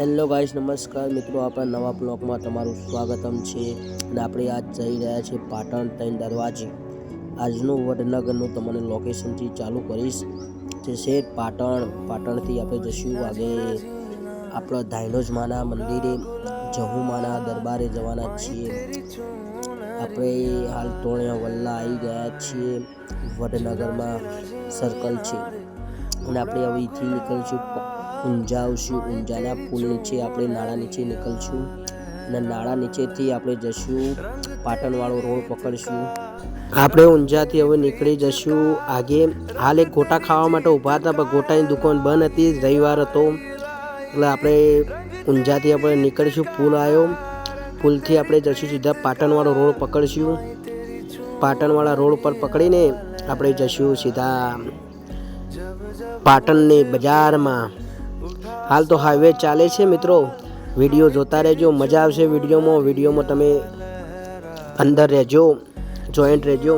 Hello guys, નમસ્કાર. મિત્રો, આપણા નવા બ્લોગમાં તમારું સ્વાગતમ છે. અને આપણે આજ જઈ રહ્યા છીએ પાટણ ત્રણ દરવાજે. આજનું વડનગરનું તમને લોકેશનથી ચાલુ કરીશ. જે છે પાટણ. પાટણથી આપણે જશું આગે આપણા ધાયનોજ માના મંદિરે જહુમાના દરબારે જવાના છીએ. આપણે હાલ તોણિયા વલ્લા આવી ગયા છીએ. વડનગરમાં સર્કલ છે. અને આપણે અહીંથી નીકળશું ઊંઝા આવશું ઊંઝાના પુલ નીચે આપણે નાળા નીચે નીકળશું અને નાળા નીચેથી આપણે જશું, પાટણવાળો રોડ પકડશું. આપણે ઊંઝાથી હવે નીકળી જશું. આગે હાલ એક ગોટા ખાવા માટે ઊભા હતા, પણ ગોટાની દુકાન બંધ હતી. રવિવાર હતો. એટલે આપણે ઊંઝાથી આપણે નીકળીશું. પુલ આવ્યો. પુલથી આપણે જશું સીધા પાટણવાળો રોડ પકડશું. પાટણવાળા રોડ પર પકડીને આપણે જશું સીધા પાટણની બજારમાં. હાલ તો હાઈવે ચાલે છે મિત્રો. વીડિયો જોતા રહેજો, મજા આવશે વિડીયોમાં. વિડીયોમાં તમે અંદર રહેજો જોઈન્ટ રહેજો.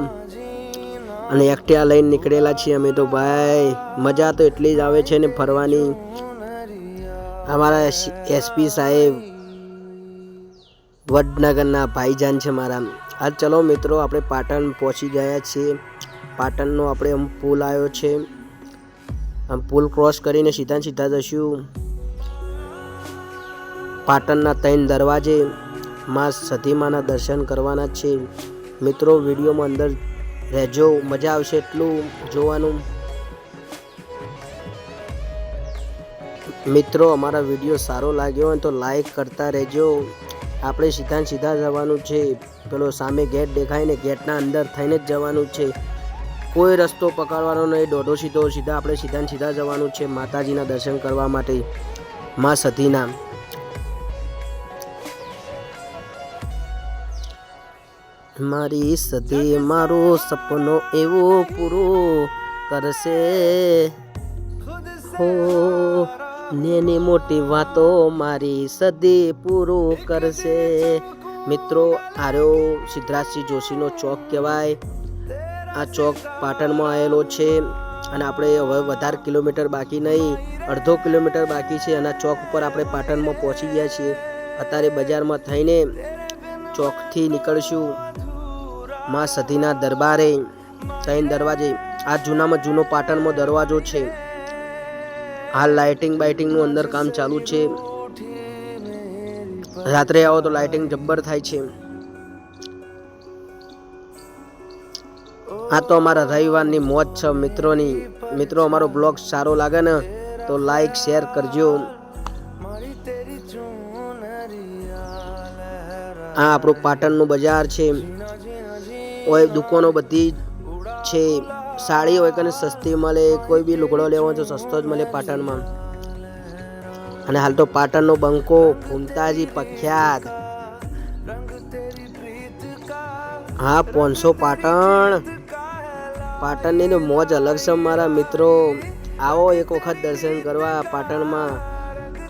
અને એકટિયા લઈને નીકળેલા છીએ અમે તો ભાઈ. મજા તો એટલી જ આવે છે ને ફરવાની. અમારા એસપી સાહેબ, વડનગરના ભાઈજાન છે મારા. હા ચલો મિત્રો, આપણે પાટણ પહોંચી ગયા છીએ. પાટણનો આપણે પુલ આવ્યો છે. આમ પુલ ક્રોસ કરીને સીધા સીધા જશું. પાટણના ત્રણ દરવાજે માં સતીમાના દર્શન કરવાના છે. મિત્રો, વિડીયોમાં અંદર રહેજો. મજા આવશે એટલું જોવાનું. મિત્રો, અમારા વીડિયો સારો લાગ્યો હોય તો લાઈક કરતા રહેજો. આપણે સીધા સીધા જવાનું છે. પેલો સામે ગેટ દેખાય ને ગેટના અંદર થઈને જ જવાનું છે. કોઈ રસ્તો પકડવાનો નહીં. દોઢો સીધો સીધા આપણે સીધા સીધા જવાનું છે માતાજીના દર્શન કરવા માટે. મા સતીના મારી સતી મારો સપનો એવો પૂરો કરશે. હો, નેની મોટી વાતો મારી સદી પૂરું કરશે. મિત્રો, આર્યો સિદ્ધરાજસિંહ જોશીનો ચોક કહેવાય. આ ચોક પાટણમાં આવેલો છે અને આપણે હવે વધારે કિલોમીટર બાકી નહીં, અડધો કિલોમીટર બાકી છે અને ચોક ઉપર આપણે પાટણમાં પહોંચી ગયા છીએ. અત્યારે બજારમાં થઈને ચોકથી નીકળશું. મા સતીના દરબારે ત્રણ દરવાજે, આ જૂનામાં જૂનો પાટણમાં દરવાજો છે. હાલ લાઇટિંગ બાઇટિંગનું અંદર કામ ચાલુ છે. રાત્રે આવો તો લાઇટિંગ જબ્બર થાય છે. આ તો અમારા રવિવારની મોજ છે, મિત્રોની. મિત્રો, અમારો બ્લોગ સારો લાગે ને, તો લાઈક શેર કરજો. આ આપણું પાટણનું બજાર છે. ઓય દુકાનો બધી છે. સાડી હોય કે સસ્તી મળે, કોઈ બી લુગડો લેવો તો સસ્તો જ મળે પાટણમાં. અને હાલ તો પાટણનો બંકો, ફૂમતાજી, પ્રખ્યાત. હા, પોનસો પાટણ. પાટણની મોજ અલગ છે મારા મિત્રો. આવો એક વખત દર્શન કરવા પાટણમાં.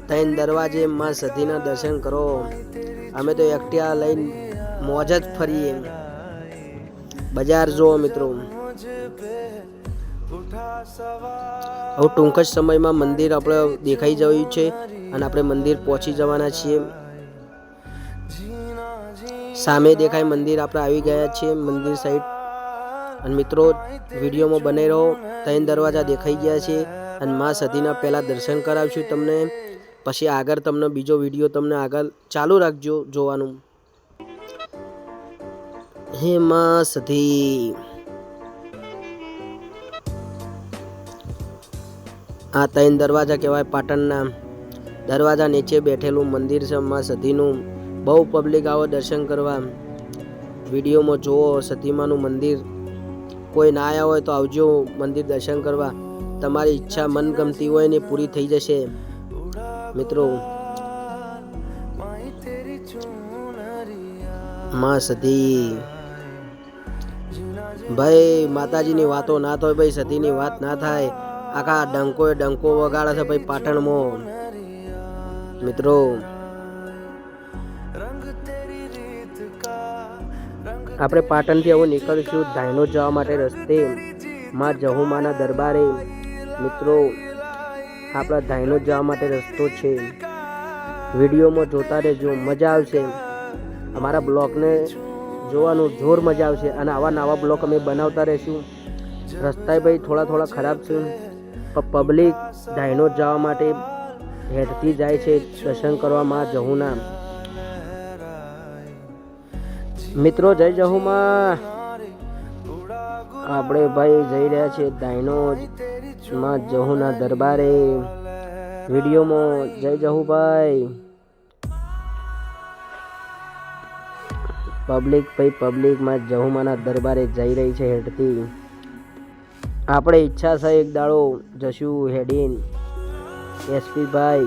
ત્રણ દરવાજે માં સતીના દર્શન કરો. અમે તો એકટિયા લઈને મોજ જ ફરીએ. બજાર જુઓ મિત્રો. હવે ટૂંક જ સમયમાં મંદિર આપણે દેખાઈ જયું છે અને આપણે મંદિર પહોંચી જવાના છીએ. સામે દેખાય મંદિર આપણે આવી ગયા છીએ મંદિર સાઈડ અને મિત્રો, વિડીયોમાં બને રહો ત્રણ દરવાજા દેખાઈ ગયા છે અને મા સદીના પહેલાં દર્શન કરાવશું તમને. પછી આગળ તમને બીજો વીડિયો તમને આગળ ચાલુ રાખજો જોવાનું. હે મા સધી આ ત્રણ દરવાજા કહેવાય પાટણના. દરવાજા નીચે બેઠેલું મંદિર છે મા સધીનું. બહુ પબ્લિક આવો દર્શન કરવા. વિડીયોમાં જુઓ સતીમાનું મંદિર. કોઈ ના આવ્યા હોય તો આવજો મંદિર દર્શન કરવા. તમારી ઈચ્છા મનગમતી હોય ને પૂરી થઈ જશે. મિત્રો, મા સતી ભાઈ, માતાજીની વાતો ના થાય ભાઈ, સતીની વાત ના થાય. આખા ડંકો ડંકો વગાડે છે ભાઈ પાટણમાં. મિત્રો, આપણે પાટણથી આવું નીકળીશું ધાયનો જવા માટે રસ્તે, માં જહુમાના દરબારે. મિત્રો, આપણા ધાયનો જવા માટે રસ્તો છે. વિડીયોમાં જોતા રહેજો, મજા આવશે. અમારા બ્લોગને જોવાનું જોર મજા આવશે અને આવા નવા બ્લોક અમે બનાવતા રહીશું. રસ્તાએ ભાઈ થોડા થોડા ખરાબ છે. પબ્લિક ડાયનો જવા માટે હેઠથી જાય છે દર્શન કરવામાં જહુના. મિત્રો, જય જહુમાં. આપણે ભાઈ જઈ રહ્યા છીએ ડાયનોમાં જહુના દરબારે. વિડીયોમાં જય જહુભાઈ પબ્લિક ભાઈ પબ્લિકમાં જહુમાના દરબારે જઈ રહી છે હેડથી આપણે ઈચ્છા છે એક દાડો જશું હેડીન. એસપી ભાઈ.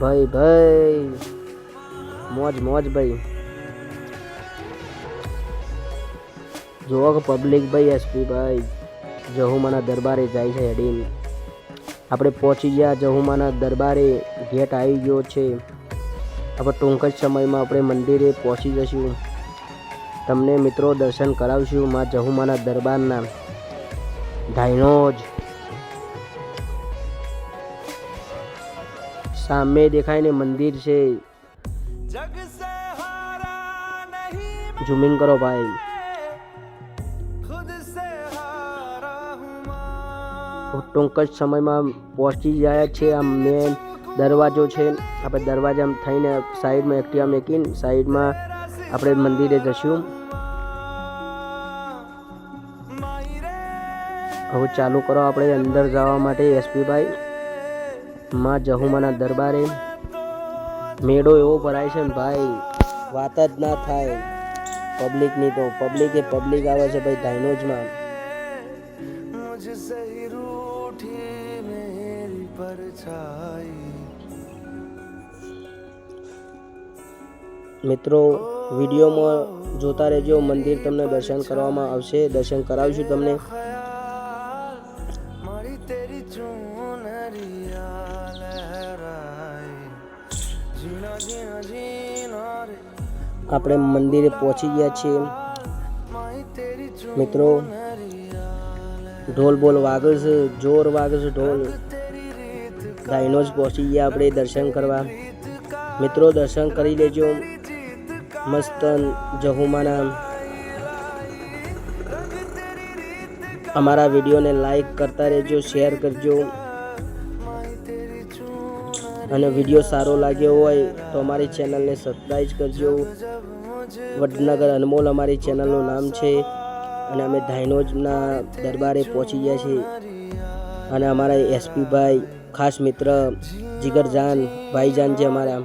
ભાઈ ભાઈ. મોજ મોજ ભાઈ. જુઓ કે પબ્લિક ભાઈ એસપી ભાઈ. જહુમાના દરબારે જાય છે હેડીન. આપણે પહોંચી ગયા જહુમાના દરબારે. ગેટ આવી ગયો છે. આપણે ટૂંક જ સમયમાં આપણે મંદિરે પહોંચી જશું તમને મિત્રો દર્શન કરાવશું માં જહુમાના દરબારના. ધાઈનોજ સામે દેખાય ને મંદિર છે. ઝૂમિંગ કરો ભાઈ. ટૂંક જ સમયમાં પહોંચી જાય છે આ મેન દરવાજો છે. આપણે દરવાજા થઈને સાઈડમાં એકટીવા મેકીને, સાઈડમાં આપણે મંદિરે જશું. હવે ચાલુ કરો આપણે અંદર જવા માટે એસપી ભાઈ માં જહુમાના દરબારે. મેળો એવો ભરાય છે ને ભાઈ, વાત જ ના થાય. પબ્લિકની તો, પબ્લિક એ પબ્લિક આવે છે ભાઈ ધાઇનોજમાં મુજ રૂઠી મેરી પરછાઈ મિત્રો વિડીયોમાં જોતા રહેજો. મંદિર તમને દર્શન કરવામાં આવશે. દર્શન કરાવીશું તમને. આપણે મંદિરે પહોંચી ગયા છીએ. મિત્રો ઢોલ બોલ વાગે છે જોર વાગે ઢોલ. ગાયનો જ પહોંચી ગયા આપણે દર્શન કરવા. મિત્રો દર્શન કરી લેજો. મસ્તન જહુમાના અમારા વિડીયોને લાઈક કરતા રહેજો શેર કરજો. અને વીડિયો સારો લાગ્યો હોય તો અમારી ચેનલને સબસ્ક્રાઈબ કરજો. વડનગર અનમોલ અમારી ચેનલનું નામ છે. અને અમે ધાઇનોજના દરબારે પહોંચી ગયા છીએ. અને અમારા એસપી ભાઈ, ખાસ મિત્ર, જીગરજાન, ભાઈજાન છે અમારા.